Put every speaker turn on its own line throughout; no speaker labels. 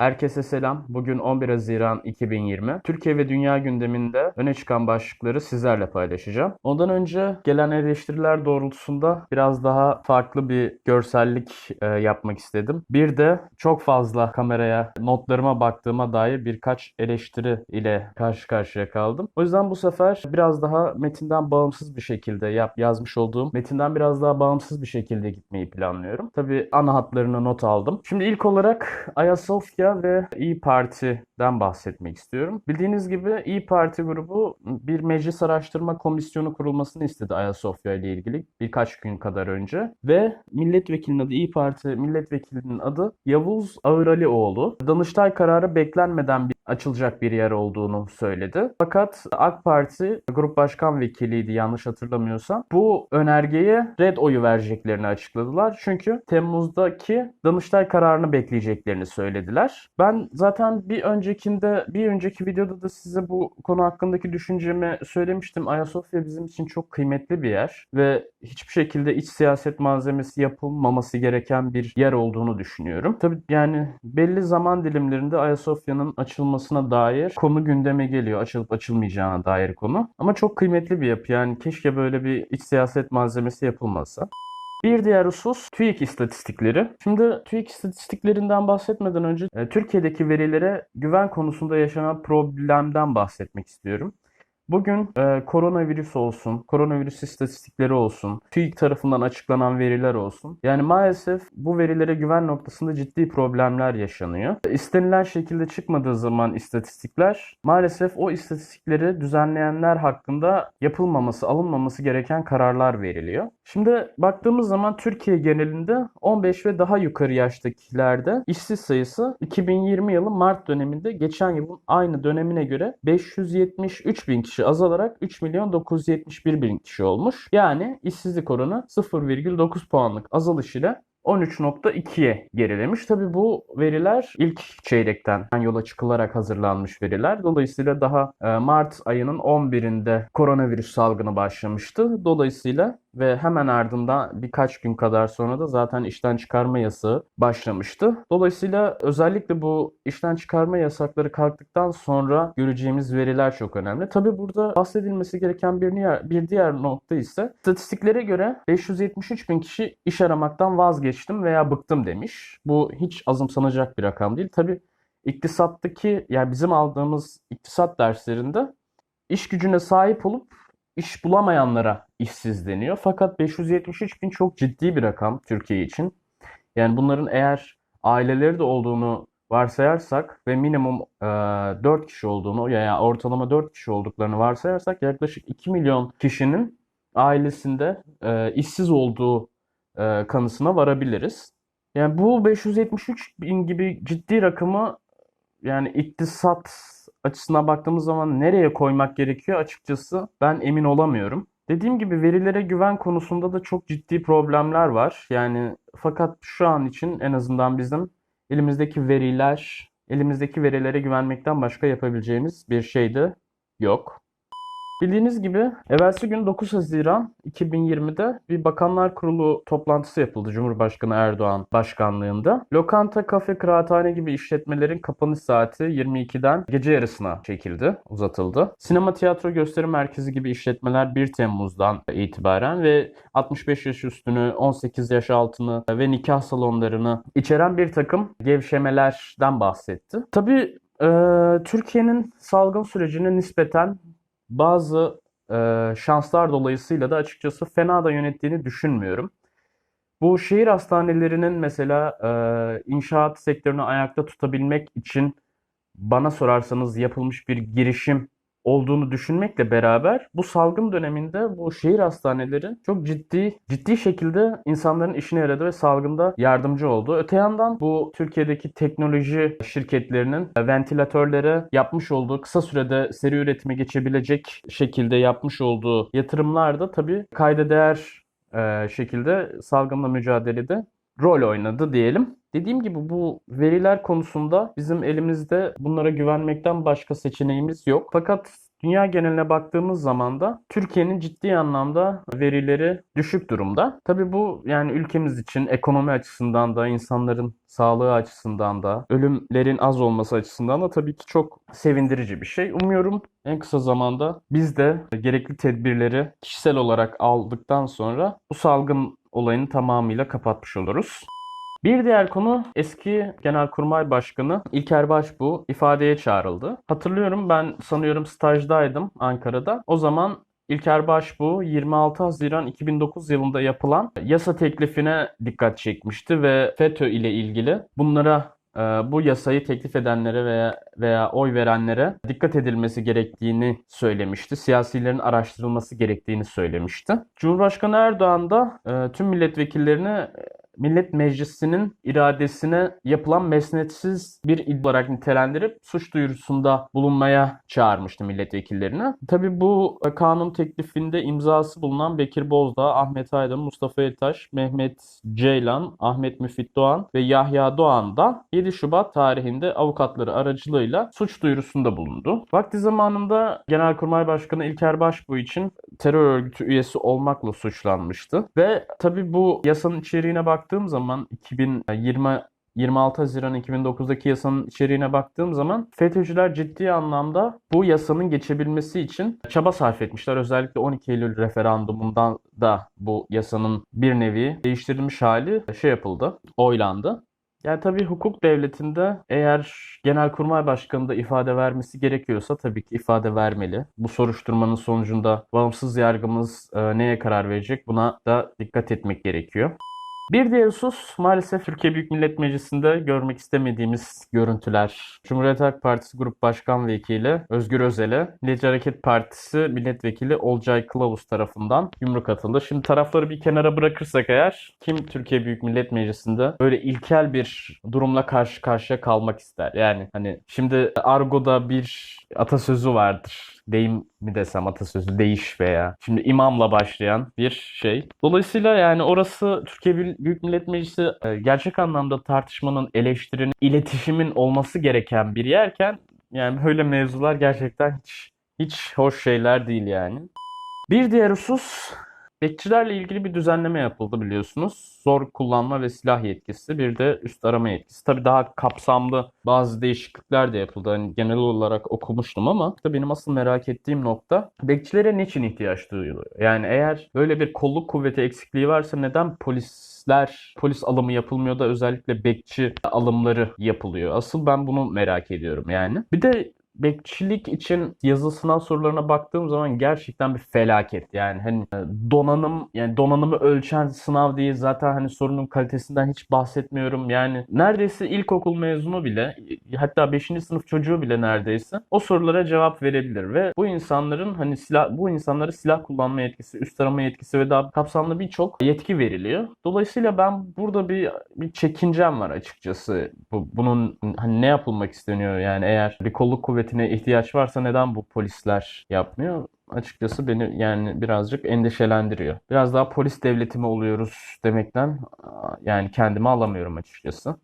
Herkese selam. Bugün 11 Haziran 2020. Türkiye ve dünya gündeminde öne çıkan başlıkları sizlerle paylaşacağım. Ondan önce gelen eleştiriler doğrultusunda biraz daha farklı bir görsellik e, yapmak istedim. Bir de çok fazla kameraya notlarıma baktığıma dair birkaç eleştiri ile karşı karşıya kaldım. O yüzden bu sefer biraz daha metinden bağımsız bir şekilde yap, yazmış olduğum metinden biraz daha bağımsız bir şekilde gitmeyi planlıyorum. Tabii ana hatlarını not aldım. Şimdi ilk olarak Ayasofya ve İyi Parti'den bahsetmek istiyorum. Bildiğiniz gibi İyi Parti grubu bir meclis araştırma komisyonu kurulmasını istedi Ayasofya ile ilgili birkaç gün kadar önce ve milletvekilinin adı İyi Parti milletvekilinin adı Yavuz Ağıralioğlu. Danıştay kararı beklenmeden bir açılacak bir yer olduğunu söyledi. Fakat AK Parti Grup Başkan Vekiliydi yanlış hatırlamıyorsam. Bu önergeye red oyu vereceklerini açıkladılar. Çünkü Temmuz'daki Danıştay kararını bekleyeceklerini söylediler. Ben zaten bir öncekinde bir önceki videoda da size bu konu hakkındaki düşüncemi söylemiştim. Ayasofya bizim için çok kıymetli bir yer ve hiçbir şekilde iç siyaset malzemesi yapılmaması gereken bir yer olduğunu düşünüyorum. Tabii yani belli zaman dilimlerinde Ayasofya'nın açılmasına dair konu gündeme geliyor. Açılıp açılmayacağına dair konu. Ama çok kıymetli bir yapı. Yani keşke böyle bir iç siyaset malzemesi yapılmasa. Bir diğer husus TÜİK istatistikleri. Şimdi TÜİK istatistiklerinden bahsetmeden önce e, Türkiye'deki verilere güven konusunda yaşanan problemden bahsetmek istiyorum. Bugün e, koronavirüs olsun, koronavirüs istatistikleri olsun, TÜİK tarafından açıklanan veriler olsun. Yani maalesef bu verilere güven noktasında ciddi problemler yaşanıyor. İstenilen şekilde çıkmadığı zaman istatistikler maalesef o istatistikleri düzenleyenler hakkında yapılmaması, alınmaması gereken kararlar veriliyor. Şimdi baktığımız zaman Türkiye genelinde 15 ve daha yukarı yaştakilerde işsiz sayısı 2020 yılı Mart döneminde geçen yılın aynı dönemine göre 573 bin kişi azalarak 3 milyon 971 bin kişi olmuş. Yani işsizlik oranı 0,9 puanlık azalış ile 13.2'ye gerilemiş. Tabi bu veriler ilk çeyrekten yola çıkılarak hazırlanmış veriler. Dolayısıyla daha e, Mart ayının 11'inde koronavirüs salgını başlamıştı. Dolayısıyla ve hemen ardından birkaç gün kadar sonra da zaten işten çıkarma yasağı başlamıştı. Dolayısıyla özellikle bu işten çıkarma yasakları kalktıktan sonra göreceğimiz veriler çok önemli. Tabi burada bahsedilmesi gereken bir diğer, bir diğer nokta ise statistiklere göre 573 bin kişi iş aramaktan vazgeçtim veya bıktım demiş. Bu hiç azımsanacak bir rakam değil. Tabi iktisattaki yani bizim aldığımız iktisat derslerinde iş gücüne sahip olup iş bulamayanlara işsiz deniyor. Fakat 573 bin çok ciddi bir rakam Türkiye için. Yani bunların eğer aileleri de olduğunu varsayarsak ve minimum e, 4 kişi olduğunu ya yani ortalama 4 kişi olduklarını varsayarsak yaklaşık 2 milyon kişinin ailesinde e, işsiz olduğu e, kanısına varabiliriz. Yani bu 573 bin gibi ciddi rakamı yani iktisat açısına baktığımız zaman nereye koymak gerekiyor açıkçası ben emin olamıyorum. Dediğim gibi verilere güven konusunda da çok ciddi problemler var. Yani fakat şu an için en azından bizim elimizdeki veriler, elimizdeki verilere güvenmekten başka yapabileceğimiz bir şey de yok. Bildiğiniz gibi evvelsi gün 9 Haziran 2020'de bir Bakanlar Kurulu toplantısı yapıldı Cumhurbaşkanı Erdoğan başkanlığında. Lokanta, kafe, kıraathane gibi işletmelerin kapanış saati 22'den gece yarısına çekildi, uzatıldı. Sinema, tiyatro, gösteri merkezi gibi işletmeler 1 Temmuz'dan itibaren ve 65 yaş üstünü, 18 yaş altını ve nikah salonlarını içeren bir takım gevşemelerden bahsetti. Tabii Türkiye'nin salgın sürecine nispeten bazı e, şanslar dolayısıyla da açıkçası fena da yönettiğini düşünmüyorum. Bu şehir hastanelerinin mesela e, inşaat sektörünü ayakta tutabilmek için bana sorarsanız yapılmış bir girişim olduğunu düşünmekle beraber bu salgın döneminde bu şehir hastaneleri çok ciddi ciddi şekilde insanların işine yaradı ve salgında yardımcı oldu. Öte yandan bu Türkiye'deki teknoloji şirketlerinin ventilatörlere yapmış olduğu kısa sürede seri üretime geçebilecek şekilde yapmış olduğu yatırımlar da tabii kayda değer e, şekilde salgınla mücadelede rol oynadı diyelim. Dediğim gibi bu veriler konusunda bizim elimizde bunlara güvenmekten başka seçeneğimiz yok. Fakat dünya geneline baktığımız zaman da Türkiye'nin ciddi anlamda verileri düşük durumda. Tabii bu yani ülkemiz için ekonomi açısından da insanların sağlığı açısından da ölümlerin az olması açısından da tabii ki çok sevindirici bir şey. Umuyorum en kısa zamanda biz de gerekli tedbirleri kişisel olarak aldıktan sonra bu salgın olayını tamamıyla kapatmış oluruz. Bir diğer konu eski Genelkurmay Başkanı İlker Başbuğ ifadeye çağrıldı. Hatırlıyorum ben sanıyorum stajdaydım Ankara'da. O zaman İlker Başbuğ 26 Haziran 2009 yılında yapılan yasa teklifine dikkat çekmişti ve FETÖ ile ilgili bunlara bu yasayı teklif edenlere veya veya oy verenlere dikkat edilmesi gerektiğini söylemişti. Siyasilerin araştırılması gerektiğini söylemişti. Cumhurbaşkanı Erdoğan da e, tüm milletvekillerine Millet Meclisi'nin iradesine yapılan mesnetsiz bir iddia olarak nitelendirip suç duyurusunda bulunmaya çağırmıştı milletvekillerini. Tabii bu kanun teklifinde imzası bulunan Bekir Bozdağ, Ahmet Aydın, Mustafa Eltaş, Mehmet Ceylan, Ahmet Müfit Doğan ve Yahya Doğan da 7 Şubat tarihinde avukatları aracılığıyla suç duyurusunda bulundu. Vakti zamanında Genelkurmay Başkanı İlker Başbuğ için terör örgütü üyesi olmakla suçlanmıştı. Ve tabii bu yasanın içeriğine baktığım zaman 2020 26 Haziran 2009'daki yasanın içeriğine baktığım zaman FETÖ'cüler ciddi anlamda bu yasanın geçebilmesi için çaba sarf etmişler. Özellikle 12 Eylül referandumundan da bu yasanın bir nevi değiştirilmiş hali şey yapıldı, oylandı. Yani tabii hukuk devletinde eğer Genelkurmay Başkanı da ifade vermesi gerekiyorsa tabii ki ifade vermeli. Bu soruşturmanın sonucunda bağımsız yargımız e, neye karar verecek buna da dikkat etmek gerekiyor. Bir diğer husus maalesef Türkiye Büyük Millet Meclisi'nde görmek istemediğimiz görüntüler. Cumhuriyet Halk Partisi Grup Başkan Vekili Özgür Özel'e Milliyetçi Hareket Partisi Milletvekili Olcay Kılavuz tarafından yumruk atıldı. Şimdi tarafları bir kenara bırakırsak eğer kim Türkiye Büyük Millet Meclisi'nde böyle ilkel bir durumla karşı karşıya kalmak ister? Yani hani şimdi Argo'da bir atasözü vardır deyim mi desem atasözü değiş veya şimdi imamla başlayan bir şey. Dolayısıyla yani orası Türkiye Büyük Millet Meclisi e, gerçek anlamda tartışmanın, eleştirinin, iletişimin olması gereken bir yerken yani böyle mevzular gerçekten hiç hiç hoş şeyler değil yani. Bir diğer husus Bekçilerle ilgili bir düzenleme yapıldı biliyorsunuz. Zor kullanma ve silah yetkisi, bir de üst arama yetkisi. Tabii daha kapsamlı bazı değişiklikler de yapıldı. Hani genel olarak okumuştum ama işte benim asıl merak ettiğim nokta bekçilere niçin ihtiyaç duyuluyor? Yani eğer böyle bir kolluk kuvveti eksikliği varsa neden polisler polis alımı yapılmıyor da özellikle bekçi alımları yapılıyor? Asıl ben bunu merak ediyorum yani. Bir de bekçilik için yazılı sınav sorularına baktığım zaman gerçekten bir felaket. Yani hani donanım yani donanımı ölçen sınav değil zaten hani sorunun kalitesinden hiç bahsetmiyorum. Yani neredeyse ilkokul mezunu bile hatta 5. sınıf çocuğu bile neredeyse o sorulara cevap verebilir ve bu insanların hani silah bu insanlara silah kullanma yetkisi, üst arama yetkisi ve daha kapsamlı birçok yetki veriliyor. Dolayısıyla ben burada bir bir çekincem var açıkçası. Bu, bunun hani ne yapılmak isteniyor yani eğer bir kolluk kuvveti kuvvetine ihtiyaç varsa neden bu polisler yapmıyor? Açıkçası beni yani birazcık endişelendiriyor. Biraz daha polis devleti mi oluyoruz demekten yani kendimi alamıyorum açıkçası.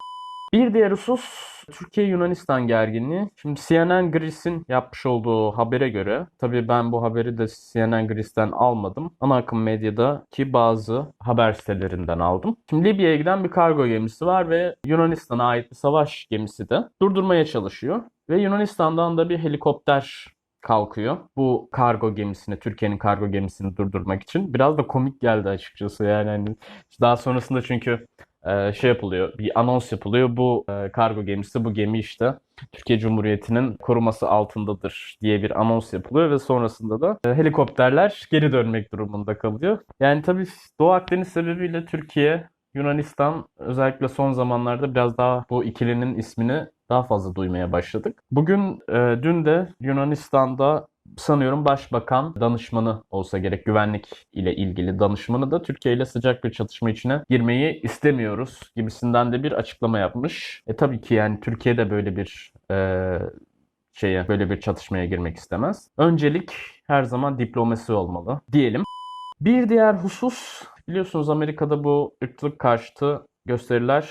Bir diğer husus Türkiye-Yunanistan gerginliği. Şimdi CNN Greece'in yapmış olduğu habere göre, tabii ben bu haberi de CNN Greece'den almadım. Ana akım medyadaki bazı haber sitelerinden aldım. Şimdi Libya'ya giden bir kargo gemisi var ve Yunanistan'a ait bir savaş gemisi de durdurmaya çalışıyor. Ve Yunanistan'dan da bir helikopter kalkıyor. Bu kargo gemisini, Türkiye'nin kargo gemisini durdurmak için. Biraz da komik geldi açıkçası yani. Hani daha sonrasında çünkü e, şey yapılıyor, bir anons yapılıyor. Bu e, kargo gemisi, bu gemi işte Türkiye Cumhuriyeti'nin koruması altındadır diye bir anons yapılıyor ve sonrasında da e, helikopterler geri dönmek durumunda kalıyor. Yani tabii Doğu Akdeniz sebebiyle Türkiye, Yunanistan özellikle son zamanlarda biraz daha bu ikilinin ismini daha fazla duymaya başladık. Bugün, e, dün de Yunanistan'da sanıyorum başbakan danışmanı olsa gerek güvenlik ile ilgili danışmanı da Türkiye ile sıcak bir çatışma içine girmeyi istemiyoruz gibisinden de bir açıklama yapmış. E tabii ki yani Türkiye de böyle bir e, şeye böyle bir çatışmaya girmek istemez. Öncelik her zaman diplomasi olmalı diyelim. Bir diğer husus biliyorsunuz Amerika'da bu ırkçılık karşıtı gösteriler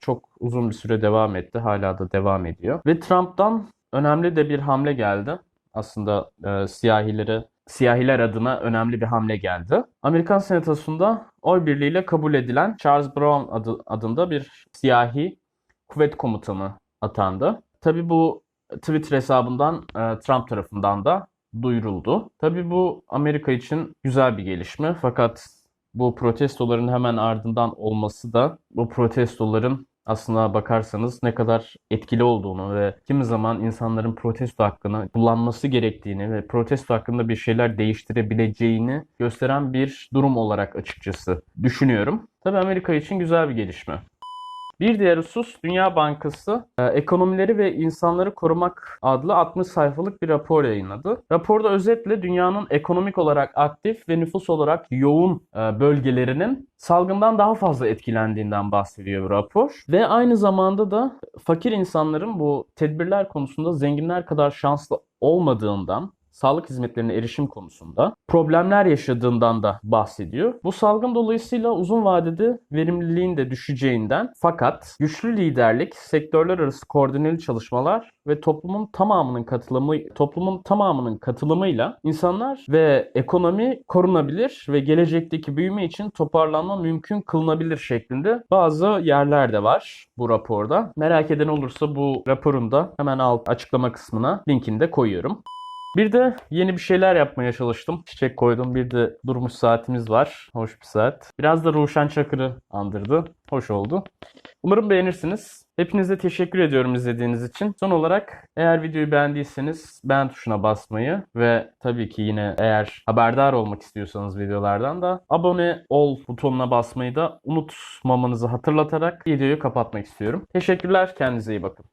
çok uzun bir süre devam etti. Hala da devam ediyor. Ve Trump'tan önemli de bir hamle geldi. aslında e, siyahilere siyahiler adına önemli bir hamle geldi. Amerikan Senatosu'nda oy birliğiyle kabul edilen Charles Brown adı, adında bir siyahi kuvvet komutanı atandı. Tabii bu Twitter hesabından e, Trump tarafından da duyuruldu. Tabii bu Amerika için güzel bir gelişme fakat bu protestoların hemen ardından olması da bu protestoların aslına bakarsanız ne kadar etkili olduğunu ve kimi zaman insanların protesto hakkını kullanması gerektiğini ve protesto hakkında bir şeyler değiştirebileceğini gösteren bir durum olarak açıkçası düşünüyorum. Tabii Amerika için güzel bir gelişme. Bir diğer husus Dünya Bankası e, Ekonomileri ve İnsanları Korumak adlı 60 sayfalık bir rapor yayınladı. Raporda özetle dünyanın ekonomik olarak aktif ve nüfus olarak yoğun e, bölgelerinin salgından daha fazla etkilendiğinden bahsediyor bu rapor. Ve aynı zamanda da fakir insanların bu tedbirler konusunda zenginler kadar şanslı olmadığından sağlık hizmetlerine erişim konusunda problemler yaşadığından da bahsediyor. Bu salgın dolayısıyla uzun vadede verimliliğin de düşeceğinden fakat güçlü liderlik, sektörler arası koordineli çalışmalar ve toplumun tamamının katılımı toplumun tamamının katılımıyla insanlar ve ekonomi korunabilir ve gelecekteki büyüme için toparlanma mümkün kılınabilir şeklinde bazı yerler de var bu raporda. Merak eden olursa bu raporun da hemen alt açıklama kısmına linkini de koyuyorum. Bir de yeni bir şeyler yapmaya çalıştım. Çiçek koydum. Bir de durmuş saatimiz var. Hoş bir saat. Biraz da Ruşen Çakır'ı andırdı. Hoş oldu. Umarım beğenirsiniz. Hepinize teşekkür ediyorum izlediğiniz için. Son olarak eğer videoyu beğendiyseniz beğen tuşuna basmayı ve tabii ki yine eğer haberdar olmak istiyorsanız videolardan da abone ol butonuna basmayı da unutmamanızı hatırlatarak videoyu kapatmak istiyorum. Teşekkürler. Kendinize iyi bakın.